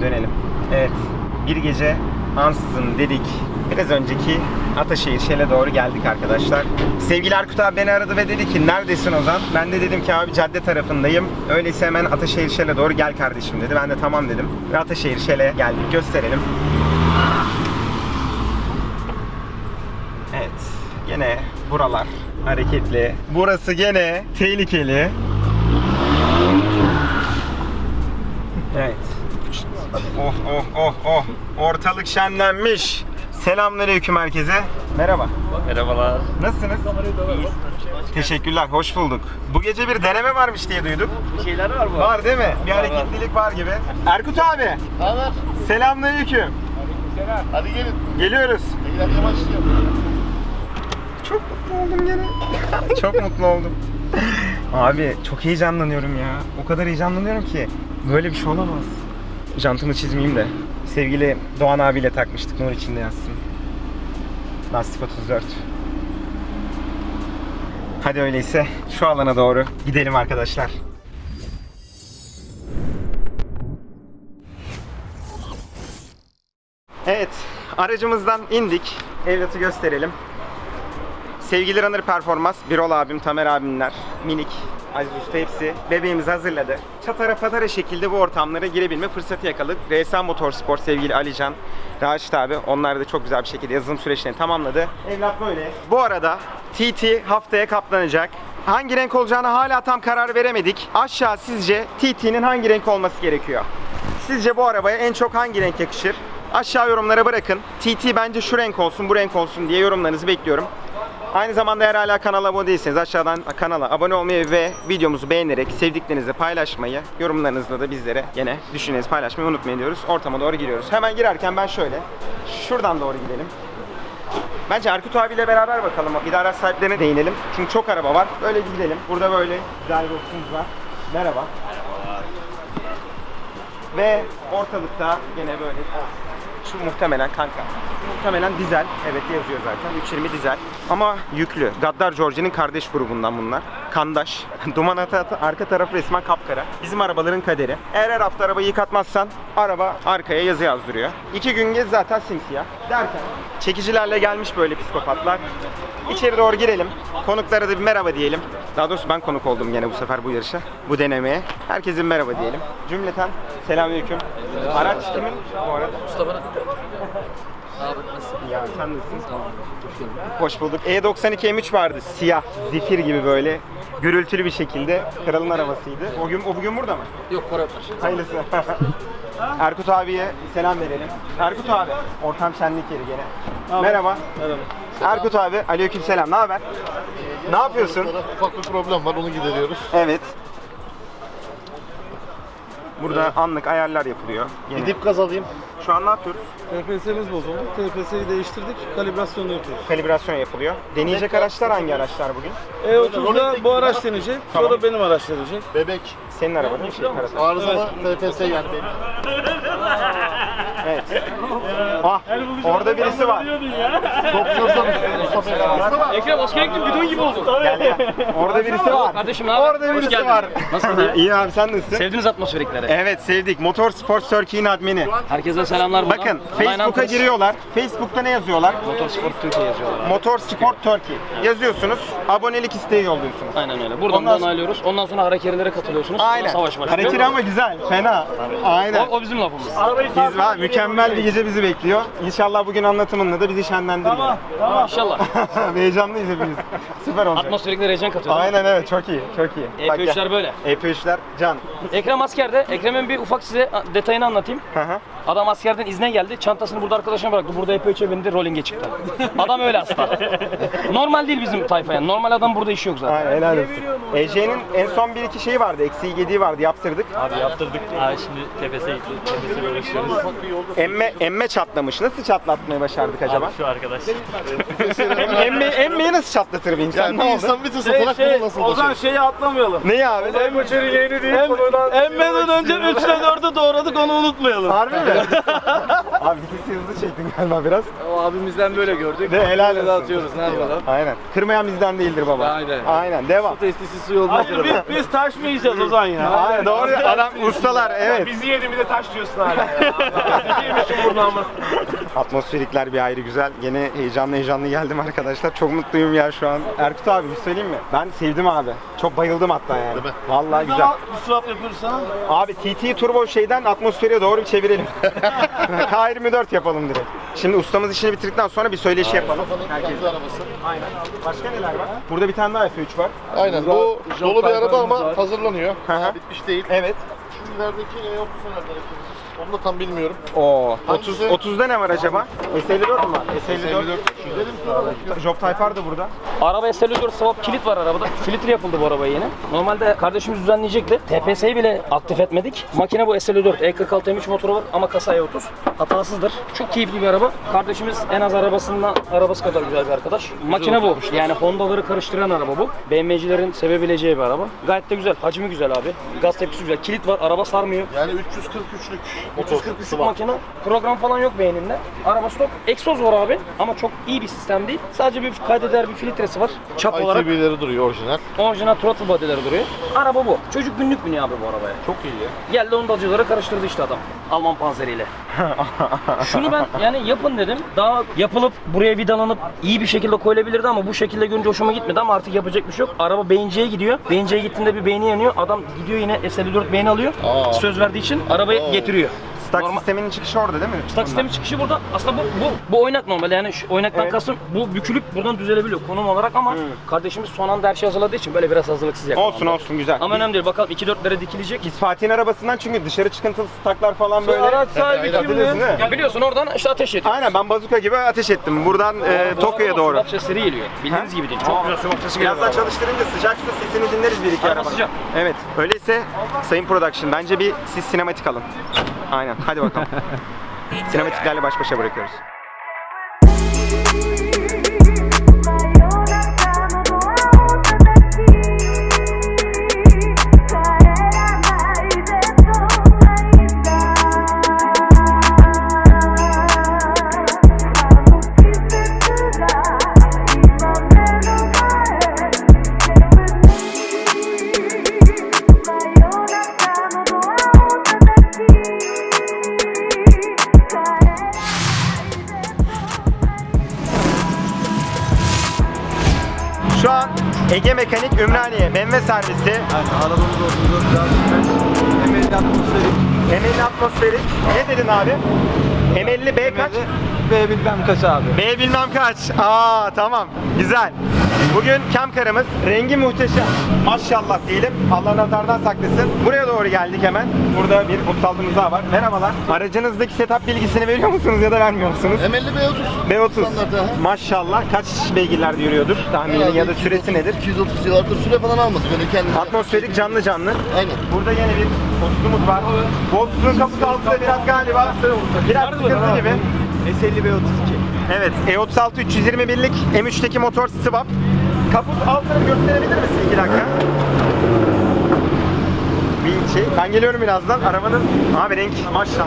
Dönelim. Evet. Bir gece ansızın dedik. Biraz önceki Ataşehir Şel'e doğru geldik arkadaşlar. Sevgili Erkut abi beni aradı ve dedi ki neredesin Ozan? Ben de dedim ki abi cadde tarafındayım. Öyleyse hemen Ataşehir Şel'e doğru gel kardeşim dedi. Ben de tamam dedim. Ve Ataşehir Şel'e geldik. Gösterelim. Evet. Gene buralar hareketli. Burası gene tehlikeli. Evet. Oh oh oh oh. Ortalık şenlenmiş. Selamünaleyküm herkese. Merhaba. Merhabalar. Nasılsınız? Teşekkürler. Hoş bulduk. Bu gece bir deneme varmış diye duyduk. Bir şeyler var mı? Var değil mi? Bir hareketlilik var gibi. Erkut abi. Haber? Selamünaleyküm. Hadi gelin. Geliyoruz. Dakika başlayacağım. Çok mutlu oldum gene. çok mutlu oldum. Abi çok heyecanlanıyorum ya. O kadar heyecanlanıyorum ki. Böyle bir şey olamaz. Jantımı çizmeyeyim de. Sevgili Doğan abiyle takmıştık. Nur içinde yazsın. Lastik 34. Hadi öyleyse şu alana doğru gidelim arkadaşlar. Evet, aracımızdan indik. Evlatı gösterelim. Sevgili Runner Performans, Birol abim, Tamer abimler, Minik, Aziz Usta hepsi bebeğimizi hazırladı. Çatara patara şekilde bu ortamlara girebilme fırsatı yakaladık. RSA Motorsport sevgili Alican, Raşit abi onlar da çok güzel bir şekilde yazılım süreçlerini tamamladı. Evlat böyle. Bu arada TT haftaya kaplanacak. Hangi renk olacağını hala tam karar veremedik. Aşağı sizce TT'nin hangi renk olması gerekiyor? Sizce bu arabaya en çok hangi renk yakışır? Aşağı yorumlara bırakın. TT bence şu renk olsun, bu renk olsun diye yorumlarınızı bekliyorum. Aynı zamanda eğer hala kanala abone değilseniz aşağıdan kanala abone olmayı ve videomuzu beğenerek sevdiklerinizle paylaşmayı, yorumlarınızla da bizlere yine düşüncenizi paylaşmayı unutmayın diyoruz. Ortama doğru giriyoruz. Hemen girerken ben şöyle şuradan doğru gidelim. Bence Erkut abiyle beraber bakalım. Bir de araç sahiplerine değinelim. Çünkü çok araba var. Böyle gidelim. Burada böyle güzel dostumuz var. Merhaba. Ve ortalıkta gene böyle şu muhtemelen kanka. Muhtemelen dizel. Evet yazıyor zaten. 320 dizel. Ama yüklü. Gaddar George'nin kardeş grubundan bunlar. Kandaş. Duman ata ata arka tarafı resmen kapkara. Bizim arabaların kaderi. Eğer her hafta arabayı yıkatmazsan araba arkaya yazı yazdırıyor. İki gün gez zaten simsiyah. Derken çekicilerle gelmiş böyle psikopatlar. İçeri doğru girelim. Konuklara da bir merhaba diyelim. Daha doğrusu ben konuk oldum gene bu sefer bu yarışa. Bu denemeye. Herkese merhaba diyelim. Cümleten selamünaleyküm. Araç kimin bu arada? Mustafa. Abi nasılsın? Ya sen nasılsın? Tamam. Hoş bulduk. E92 M3 vardı. Siyah, zifir gibi böyle gürültülü bir şekilde kralın arabasıydı. O gün o bugün burada mı? Yok var. Hayırlısı. Erkut abiye selam verelim. Erkut abi, ortam şenlik yeri gene. Merhaba. Merhaba. Erkut abi, aleyküm selam. Ne haber? Ne yapıyorsun? Ufak bir problem var onu gideriyoruz. Evet. Burada anlık ayarlar yapılıyor. Yine. Gidip gaz alayım. Şu an ne yapıyoruz? TPS'miz bozuldu. TPS'yi değiştirdik. Kalibrasyonu yapıyoruz. Kalibrasyon yapılıyor. Deneyecek araçlar hangi araçlar bugün? E30'da bu araç deneyecek. Sonra benim araç deneyecek. Bebek. Senin araba değil mi? Şey, Karasal. Arızalı yani benim. Evet. Ah, orada birisi var. Doktorsan Mustafa. Ekrem askere gittim bidon gibi oldu. Gel gel. Orada birisi var. Kardeşim ne haber? Orada Hoş birisi geldin. var. Nasılsın? İyi abi sen nasılsın? Sevdiniz atmosferikleri. Evet sevdik. Motorsport Turkey'in admini. Herkese selamlar buradan. Bakın Facebook'a giriyorlar. Facebook'ta ne yazıyorlar? Motorsport Türkiye yazıyorlar. Motorsport Turkey. Yazıyorsunuz. Abonelik isteği yolluyorsunuz. Aynen öyle. Buradan Ondan da sonra- onaylıyoruz. Ondan sonra hareketlere katılıyorsunuz. Aynen. Savaş başlıyor. Hareketi ama güzel. Fena. Aynen. O, o bizim lafımız. Biz var. Mükemmel bir gece bizi bekliyor. İnşallah bugün anlatımında da bizi şenlendiriyor. İnşallah. Heyecanlıyız hepimiz. Süper olacak. Atmosferikleri heyecan katıyor. Aynen evet çok iyi. Çok iyi. Bak gel. EP3'ler böyle. EP3'ler can. Ekrem askerde. Ekrem'in bir ufak size detayını anlatayım. Hı hı. Adam askerden izne geldi. Çantasını burada arkadaşına bıraktı. Burada EP3'e bindi. Rolling'e çıktı. Adam öyle hasta. Normal değil bizim tayfa yani. Normal adam burada işi yok zaten. Aynen helal olsun. EC'nin en son bir iki şeyi vardı. Eksiği gediği vardı. Yaptırdık. Abi yaptırdık. Abi şimdi TPS'e gitti. TPS'e uğraşıyoruz. Emme, emme çatlamış. Nasıl çatlatmayı başardık acaba? Abi şu arkadaş. Em, emme, emmeyi nasıl çatlatır bir insan? Yani ne bir oldu? insan bir tür olarak bunu nasıl Ozan şeyi atlamayalım. Neyi abi? Em, emmeden önce 3 ile 4'ü doğradık onu unutmayalım. Harbi mi? Abi vitesi hızlı çektin galiba biraz. O abimizden böyle gördük. De helal olsun. atıyoruz ne yapalım. Aynen. Kırmayan bizden değildir baba. Aynen. Aynen. Devam. Testisi su yoluna kırılır. Biz taş mı yiyeceğiz zaman ya? Aynen doğru. Adam ustalar. Evet. Bizi yedi bir de taş diyorsun hala. Yemişim burnağıma. Atmosferikler bir ayrı güzel. Gene heyecanlı heyecanlı geldim arkadaşlar. Çok mutluyum ya şu an. Erkut abi bir söyleyeyim mi? Ben sevdim abi. Çok bayıldım hatta yani. Değil mi? Vallahi güzel. Bir swap yapıyoruz sana. Abi TT Turbo şeyden atmosfere doğru bir çevirelim. K24 yapalım direkt. Şimdi ustamız işini bitirdikten sonra bir söyleşi yapalım. Kendi arabası. Aynen. Başka neler var? Burada bir tane daha F3 var. Aynen bu dolu bir araba ama hazırlanıyor. Hı hı. Bitmiş değil. Evet. Şu ilerideki E30 nerede? Onu da tam bilmiyorum. Oo. 30 Hangisi? 30'da ne var acaba? S54 mü var? S54. Gidelim sonra. Job Tayfar da burada. Araba S54 swap kilit var arabada. Filtre yapıldı bu arabaya yeni. Normalde kardeşimiz düzenleyecekti. TPS'yi bile aktif etmedik. Makine bu S54. E46 M3 motoru var ama kasa E30. Hatasızdır. Çok keyifli bir araba. Kardeşimiz en az arabasından arabası kadar güzel bir arkadaş. Makine bu. Yani Honda'ları karıştıran araba bu. BMW'cilerin sevebileceği bir araba. Gayet de güzel. Hacmi güzel abi. Gaz tepkisi güzel. Kilit var. Araba sarmıyor. Yani 343'lük. 343'lük makine. Program falan yok beyninde. Araba stop. Egzoz var abi ama çok iyi bir sistem değil. Sadece bir kaydeder bir filtresi var. Çap olarak ITB'leri duruyor orijinal. orijinal throttle body'leri duruyor. Araba bu. Çocuk günlük biniyor abi bu arabaya. Çok iyi ya. Geldi ondacılara karıştırdı işte adam. Alman panzeriyle. Şunu ben yani yapın dedim. Daha yapılıp buraya vidalanıp iyi bir şekilde koyulabilirdi ama bu şekilde görünce hoşuma gitmedi ama artık yapacak bir şey yok. Araba beyinciye gidiyor. Beyinciye gittiğinde bir beyni yanıyor. Adam gidiyor yine S54 beyni alıyor. Aa. Söz verdiği için arabayı getiriyor. Stack Normal- sisteminin çıkışı orada değil mi? Stak sistemi çıkışı burada. Aslında bu bu bu oynak normal yani şu oynaktan Evet. kastım bu bükülüp buradan düzelebiliyor konum olarak ama kardeşimiz son anda her şey hazırladığı için böyle biraz hazırlıksız yakalandı. Olsun olsun güzel. Ama önemli değil. Bakalım 2-4'lere dikilecek. Biz Fatih'in arabasından çünkü dışarı çıkıntılı staklar falan böyle. Araç sahibi mi? Ya biliyorsun oradan işte ateş ediyor. Aynen ben bazuka gibi ateş ettim. Buradan e, Tokyo'ya doğru. Swap sesleri geliyor. Bildiğiniz gibi değil. Çok güzel swap sesi geliyor. Birazdan çalıştırınca sıcaksa sesini dinleriz bir iki Araba araba. sıcak. Evet. Öyleyse Sayın Production bence bir siz sinematik alın. Aynen. Hadi bakalım. Sinematiklerle baş başa bırakıyoruz. BMW servisi. Yani arabamız olsun biraz emelli atmosferi. Emelli atmosferik. Ne dedin abi? Emelli B kaç? B bilmem kaç abi. B bilmem kaç. Aa tamam. Güzel. Bugün Kemkar'ımız rengi muhteşem. Maşallah diyelim. Allah nazardan saklasın. Buraya doğru geldik hemen. Burada bir mutsaltımız daha var. Merhabalar. Aracınızdaki setup bilgisini veriyor musunuz ya da vermiyor musunuz? Emelli B30. B30. Standart, aha. Maşallah. Kaç beygirlerde yürüyordur? Tahmini ya da süresi nedir? 230 yıllardır süre falan almadık. Öyle kendimiz. Atmosferik canlı canlı. Aynen. Burada yine bir koltuğumuz var. Koltuğun kapısı altında biraz galiba biraz sıkıntı gibi. S50 B32. Evet, E E36 321'lik M3'teki motor swap. Kaput altını gösterebilir misin 2 dakika? Bir şey. Ben geliyorum birazdan. Arabanın abi renk maşallah.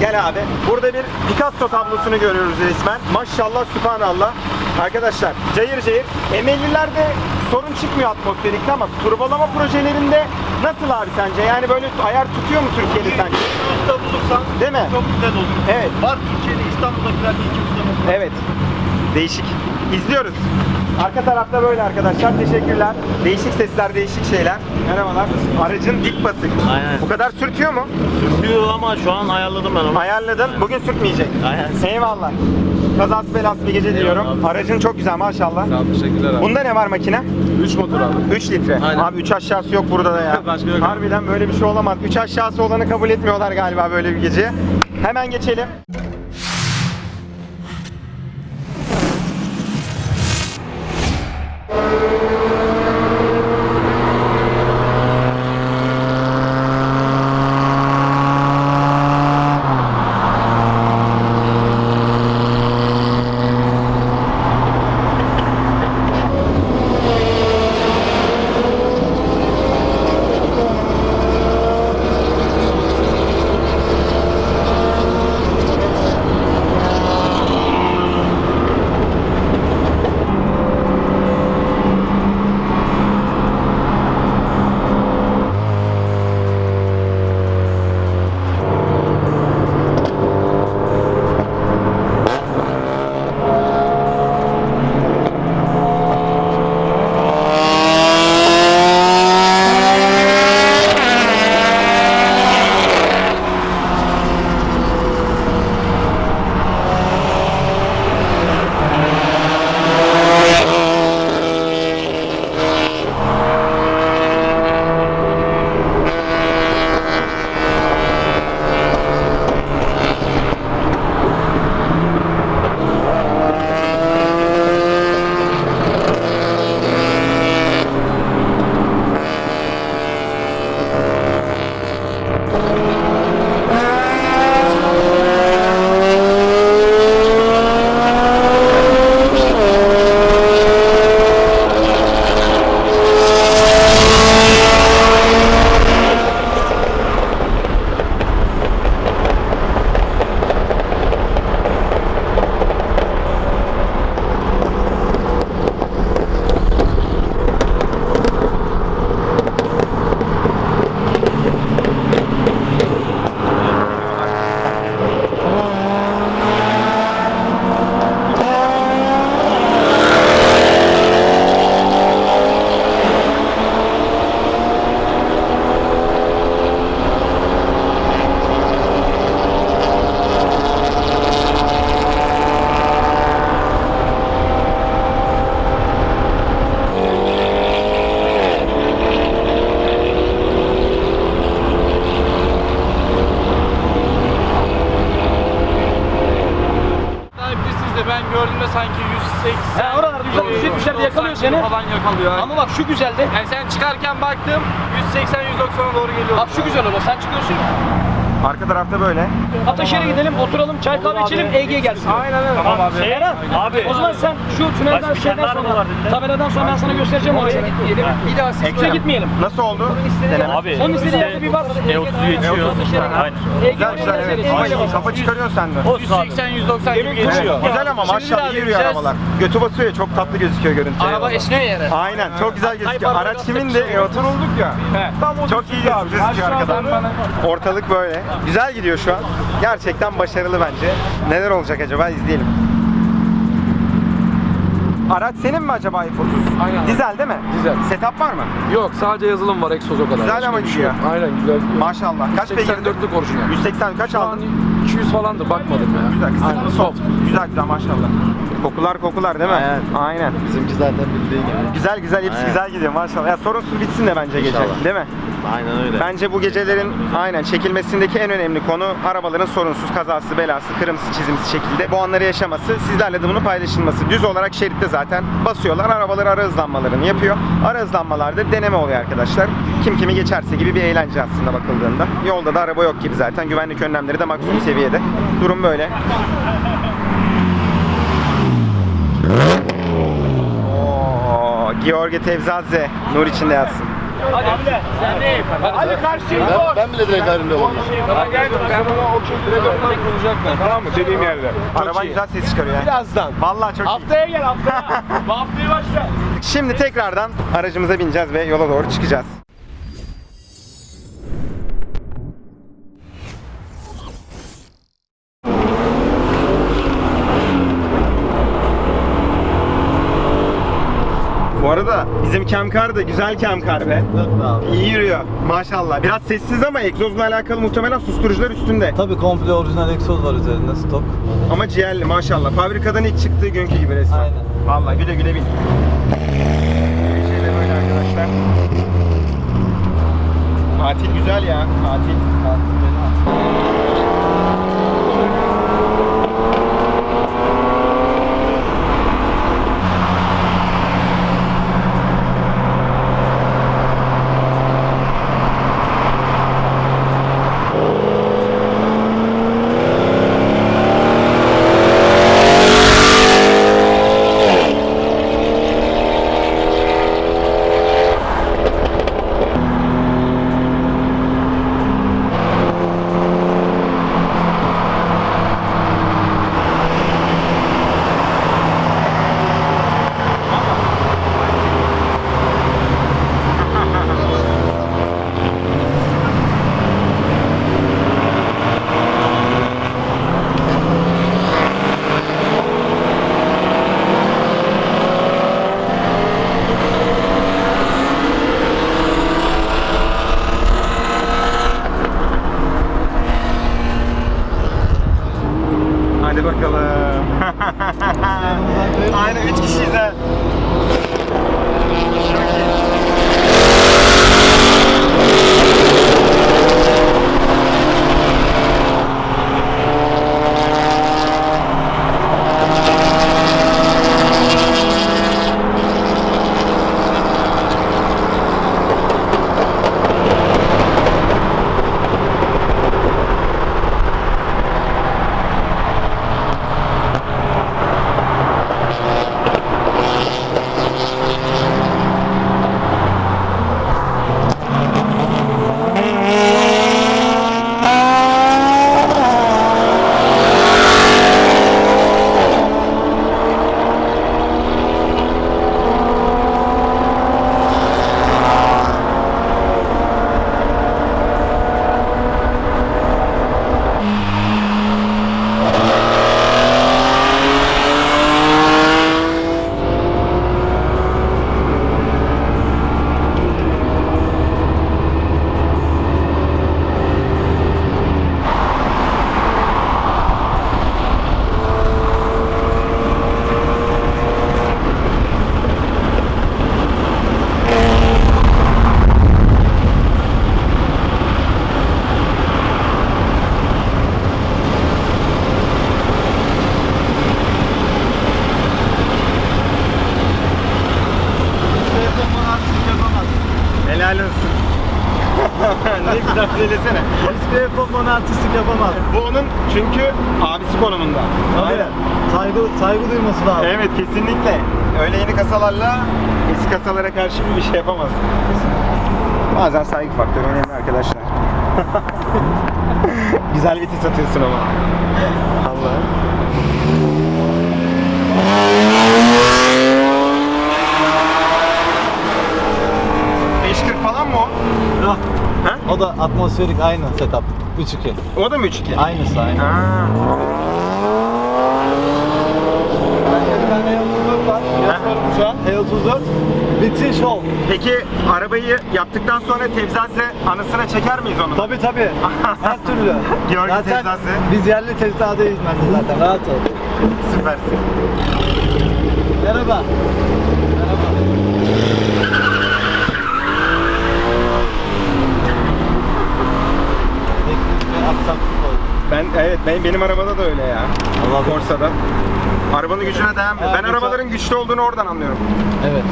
Gel abi. Burada bir Picasso tablosunu görüyoruz resmen. Maşallah sübhanallah. Arkadaşlar cayır cayır. Emelilerde sorun çıkmıyor atmosferikte ama turbolama projelerinde nasıl abi sence? Yani böyle ayar tutuyor mu Türkiye'de sence? Usta bulursan Değil mi? çok güzel olur. Evet. Var Türkiye'de İstanbul'dakiler bir iki usta bulur. Evet. Değişik. İzliyoruz. Arka tarafta böyle arkadaşlar. Teşekkürler. Değişik sesler, değişik şeyler. Merhabalar. Aracın dik basık. Aynen. Bu kadar sürtüyor mu? Diyor ama şu an ayarladım ben onu. Ayarladın. Bugün sürtmeyecek. Aynen. Eyvallah. Kazası belası bir gece diliyorum. Aracın çok güzel maşallah. Sağ ol, teşekkürler abi. Bunda ne var makine? 3 motor abi. 3 litre. Aynen. Abi 3 aşağısı yok burada da ya. Başka yok. Harbiden böyle bir şey olamaz. 3 aşağısı olanı kabul etmiyorlar galiba böyle bir gece. Hemen geçelim. de ben gördüğümde sanki 180 He oralar 160 170'lerde yakalıyor seni. Falan yakalıyor. Ama bak şu güzeldi. Yani sen çıkarken baktım 180 190'a doğru geliyor. Bak şu güzel o. Sen çıkıyorsun. Arka tarafta böyle. Ataşehir'e gidelim, oturalım, çay kahve içelim, Ege gelsin. Aynen öyle. Tamam abi. Şey, abi. O zaman sen şu tünelden şeyden sonra, tabeladan sonra ben sana göstereceğim oraya gitmeyelim. Bir daha size Ekrem. gitmeyelim. Nasıl oldu? Deneme. Abi. Onun istediği yerde bir bas. E30'u geçiyor. Aynen. Ege Güzel güzel evet. Kafa çıkarıyorsun sen de. 180-190 gibi geçiyor. Güzel ama maşallah iyi yürüyor arabalar. Götü basıyor ya çok tatlı gözüküyor görüntü. Araba esniyor yere. Aynen çok güzel gözüküyor. Araç kimin de E30 olduk ya. Çok iyi gözüküyor arkadan. Ortalık böyle. Güzel gidiyor şu an. Gerçekten başarılı bence. Neler olacak acaba izleyelim. Araç senin mi acaba F30? Aynen. Dizel değil mi? Dizel. Setup var mı? Yok sadece yazılım var egzoz o kadar. Güzel ama bir şey gidiyor. yok. Aynen güzel gidiyor. Maşallah. Kaç beygir? 84'lük orijinal. 180 kaç Şu an aldın? 200 falandır bakmadım ya. Güzel Aynen soft. Güzel güzel maşallah. Kokular kokular değil mi? Aynen. Aynen. Bizimki zaten bildiği gibi. Güzel güzel hepsi Aynen. güzel gidiyor maşallah. Ya sorunsuz bitsin de bence gece. İnşallah. Değil mi? Aynen öyle. Bence bu gecelerin aynen çekilmesindeki en önemli konu arabaların sorunsuz kazası belası, kırmızı çizimsiz şekilde bu anları yaşaması, sizlerle de bunu paylaşılması. Düz olarak şeritte zaten basıyorlar, arabalar ara hızlanmalarını yapıyor. Ara hızlanmalarda deneme oluyor arkadaşlar. Kim kimi geçerse gibi bir eğlence aslında bakıldığında. Yolda da araba yok gibi zaten. Güvenlik önlemleri de maksimum seviyede. Durum böyle. Oo, George Tevzadze nur içinde yatsın. Hadi karşıya Ben, ben bile direkt ayrılıyorum ondan. Tamam mı? Dediğim yerde. Araban güzel ses çıkarıyor yani. Birazdan. Vallahi çok iyi. Haftaya gel haftaya. Bu haftayı başla. Şimdi tekrardan aracımıza bineceğiz ve yola doğru çıkacağız. Bizim Kemkar da güzel Kemkar be. İyi yürüyor maşallah. Biraz sessiz ama egzozla alakalı muhtemelen susturucular üstünde. Tabii komple orijinal egzoz var üzerinde stok. Ama ciğerli maşallah. Fabrikadan ilk çıktığı günkü gibi resmen. Aynen. Vallahi güle güle bin. Şeyler böyle arkadaşlar. Tatil güzel ya. Tatil. Helal çünkü abisi konumunda. Aynen. Saygı, saygı duyması lazım. Evet kesinlikle. Öyle yeni kasalarla eski kasalara karşı bir şey yapamaz. Bazen saygı faktörü önemli arkadaşlar. Güzel vites atıyorsun ama. Allah. ...540 falan mı o? Ha? O da atmosferik aynı setup. 3.2. O da mı 3.2? Aynısı aynı. Ha. Bir tane E34 var. Yazıyorum şu an. E34. Bitti show. Peki arabayı yaptıktan sonra Tevzaze anısına çeker miyiz onu? Tabi tabi. Her türlü. Görgü zaten tezası. biz yerli tezgahadayız bence zaten. Rahat ol. Süpersin. Merhaba. Oldu. Ben evet ben, benim arabada da öyle ya. Olabilir. Corsa'da. Arabanın gücüne dayanmıyor. Ha, Ben güzel. arabaların güçlü olduğunu oradan anlıyorum. Evet.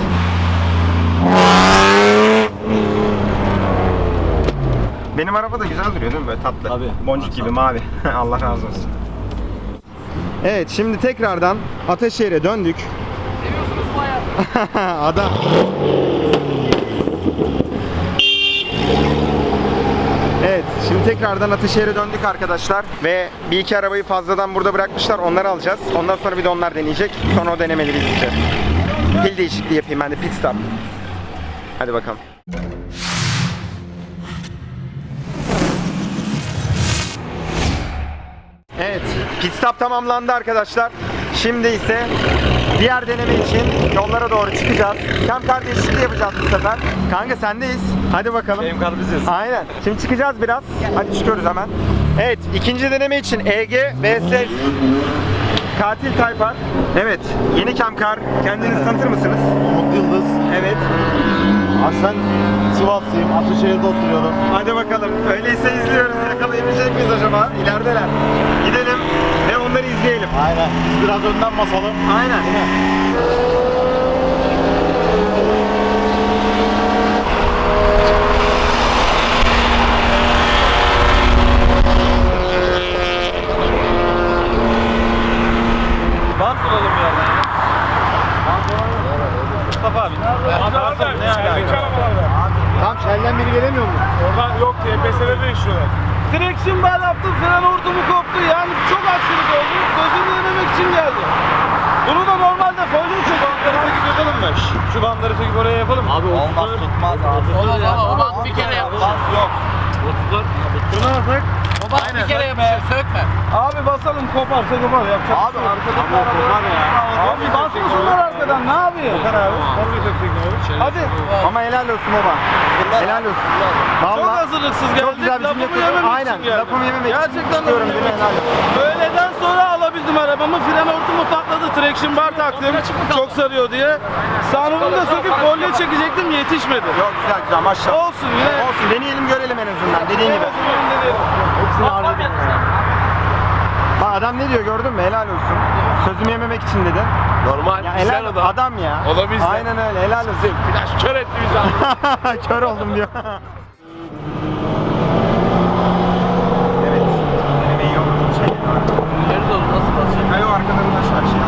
Benim araba da güzel duruyor değil mi böyle tatlı? Tabii. Boncuk gibi mavi. Allah razı olsun. Evet şimdi tekrardan Ataşehir'e döndük. Seviyorsunuz bu hayatı. Adam. Evet, şimdi tekrardan Ataşehir'e döndük arkadaşlar ve bir iki arabayı fazladan burada bırakmışlar, onları alacağız. Ondan sonra bir de onlar deneyecek, sonra o denemeleri izleyeceğiz. Pil değişikliği yapayım ben de pit stop. Hadi bakalım. Evet, pit stop tamamlandı arkadaşlar. Şimdi ise diğer deneme için yollara doğru çıkacağız. Kem kardeşliği yapacağız bu sefer. Kanka sendeyiz. Hadi bakalım. Benim kardeşiz. Aynen. Şimdi çıkacağız biraz. Hadi çıkıyoruz hemen. Evet, ikinci deneme için EG vs Katil Tayfar. Evet, yeni Kemkar. Kendinizi tanıtır mısınız? Umut Yıldız. Evet. Aslen Sivaslıyım. Ataşehir'de oturuyorum. Hadi bakalım. Öyleyse izliyoruz. Yakalayabilecek miyiz acaba? İlerideler. Onları izleyelim. Aynen. Biz biraz önden basalım. Aynen. Bir yerden. Mustafa abi. Tam Shell'den biri gelemiyor mu? Oradan yok TPS'de değişiyorlar. Direksiyon ben yaptım, fren hortumu koptu. Yani çok aksilik oldu. Sözünü dinlemek için geldi. Bunu da normalde folyo çek. Bantları çekip yapalım mı? Şu bantları çekip oraya yapalım mı? Abi Olmaz tutmaz abi. Olmaz ama o bant bir kere yapalım. Yok. Şuna basak. O bant bir kere yapalım. Sökme. Abi basalım koparsa kopar. Yapacak abi arkada kopar ya. Abi basmasınlar arkadan. Ne yapıyor? Kopar abi. Hadi. Ama helal olsun baba. Helal olsun. Çok Vallahi hazırlıksız geldik. çok güzel bir cümle yememek Aynen. Lafımı yememek için Gerçekten istiyorum. Öğleden sonra alabildim arabamı. Fren hortumu patladı. Traction bar taktım. Çok sarıyor diye. Sunroof'u da söküp kolye çekecektim. Yetişmedi. Yok güzel güzel maşallah. Olsun yine. Olsun deneyelim görelim en azından dediğin gibi. Bak adam ne diyor gördün mü? Helal olsun. Sözümü yememek için dedi. Normal. Ya helal adam. ya. O da bizden. Aynen öyle helal olsun. Flash kör etti bizi abi. Kör oldum diyor. evet. Denemeyi yok. Şey, Nerede oldu? Nasıl basacak? Hayır o arkada bir taş var. Şey.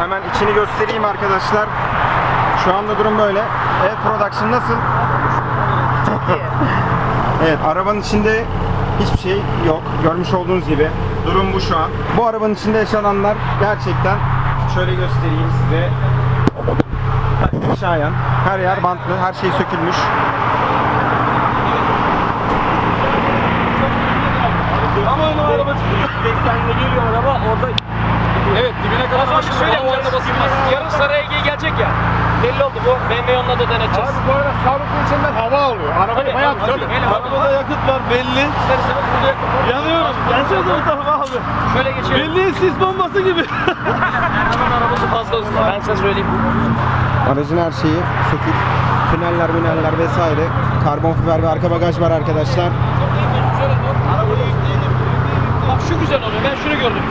Hemen içini göstereyim arkadaşlar. Şu anda durum böyle. Evet production nasıl? evet arabanın içinde hiçbir şey yok. Görmüş olduğunuz gibi. Durum bu şu an. Bu arabanın içinde yaşananlar gerçekten şöyle göstereyim size. şayan. Her yer bantlı, her şey sökülmüş. Ama araba çıkıyor. 80'le geliyor araba orada. Evet dibine kadar Ama şöyle yapacağız. Yarın Saray Ege gelecek ya. Belli oldu bu. BMW onunla da deneteceğiz. Abi bu arada sarrafın içinden hava alıyor. Araba Tabii, bayağı tabii. Arabada yakıt var belli. Yanıyoruz. Gelsene bu tarafa abi. Şöyle geçelim. Belli sis bombası gibi. Erhan'ın arabası fazla hızlı. Ben size söyleyeyim. Aracın her şeyi sökük. Tüneller, müneller vesaire. Karbon fiber ve arka bagaj var arkadaşlar. Bak şu güzel oluyor. Ben şunu gördüm.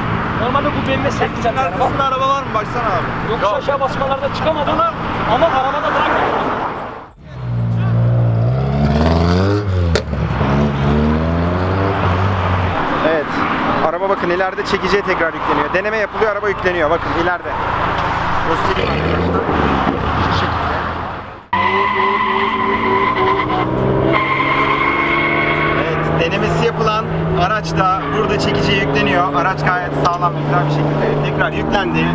Normalde bu BMW sert güzel. Arkasında araba var mı? Baksana abi. Yokuş aşağı basmalarda çıkamadım. Ama arabada daha kötü. Evet. Araba bakın ileride çekiciye tekrar yükleniyor. Deneme yapılıyor, araba yükleniyor. Bakın ileride. Göstereyim arkadaşlar. Şu şekilde. Evet, denemesi yapılan araç da burada çekiciye yükleniyor. Araç gayet sağlam ve güzel bir şekilde tekrar yüklendi.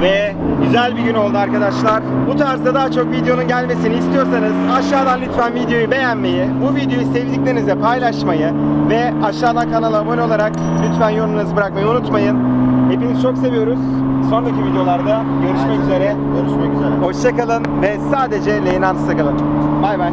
Ve güzel bir gün oldu arkadaşlar. Bu tarzda daha çok videonun gelmesini istiyorsanız aşağıdan lütfen videoyu beğenmeyi, bu videoyu sevdiklerinizle paylaşmayı ve aşağıdan kanala abone olarak lütfen yorumunuzu bırakmayı unutmayın. Hepinizi çok seviyoruz. Sonraki videolarda görüşmek üzere. Görüşmek üzere. Hoşçakalın ve sadece Leynans'ta kalın. Bay bay.